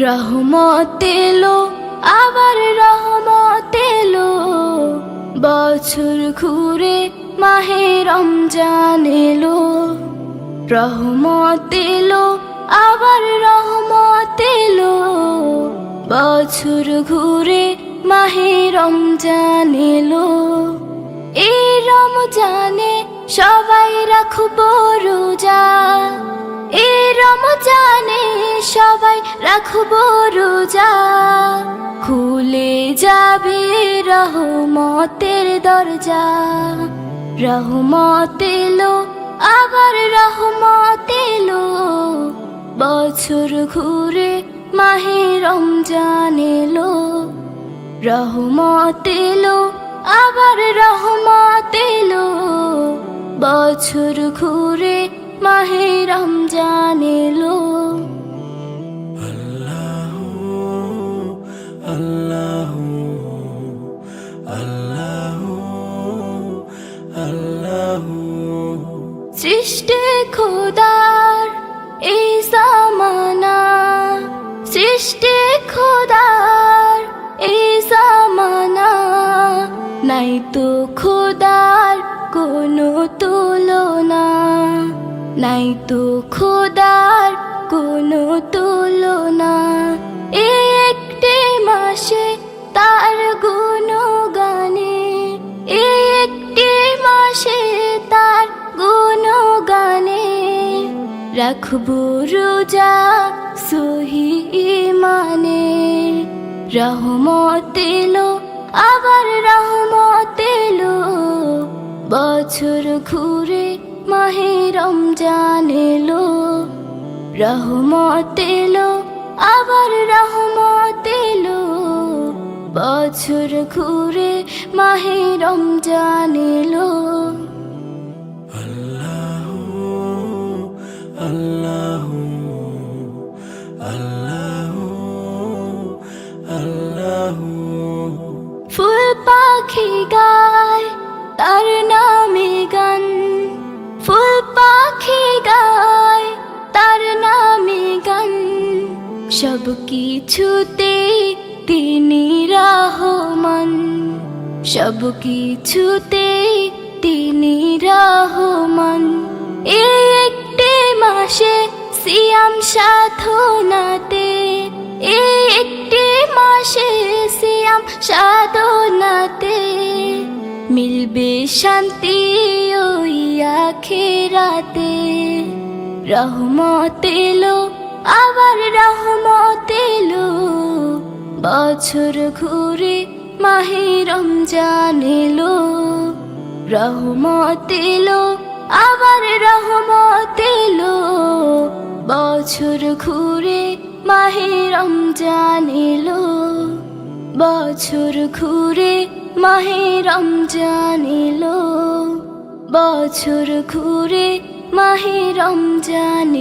রহমত এলো, আবার রহমত এলো। বছর ঘুরে মাহে রমজান এলো। রহমত এলো, আবার রহমত এলো। বছর ঘুরে মাহে রমজান এলো। এই রমজানে সবাই রাখব রোজা এই রমজানে সবাই রাখব রোজা খুলে যাবে রহমতের দরজা। রহমত এলো, আবার রহমত এলো। বছর ঘুরে মাহে রমজান এলো। রহমত এলো, আবার রহমত বছর ঘুরে মাহে রমজান এলো। সৃষ্টি খোদার এই সামানা সৃষ্টি খোদার এই সামানা নাই তো খোদার কোনো নাই তো খোদার কোনো তুলনা। একটি মাসে তার গুণ গানে একটি মাসে তার গুণ গানে রাখব রোজা সহি মানে রহমত এলো, আবার রহমত এলো। বছর ঘুরে মাহে রমজান এলো রহমত এলো আবার রহমত এলো। বছর ঘুরে মাহে রমজান সব কিছুতে তিনি রহমান। সব কিছুতে তিনি রহমান। একটি মাসে সিয়াম সাধনাতে একটি মাসে সিয়াম সাধনাতে মিলবে শান্তি ওই আখেরাতে। রহমত এলো আবার রহমত এলো বছর ঘুরে মাহে রমজান এলো রহমত এলো আবার রহমত এলো বছর ঘুরে মাহে রমজান বছর ঘুরে মাহে রমজান বছর ঘুরে মাহে রমজান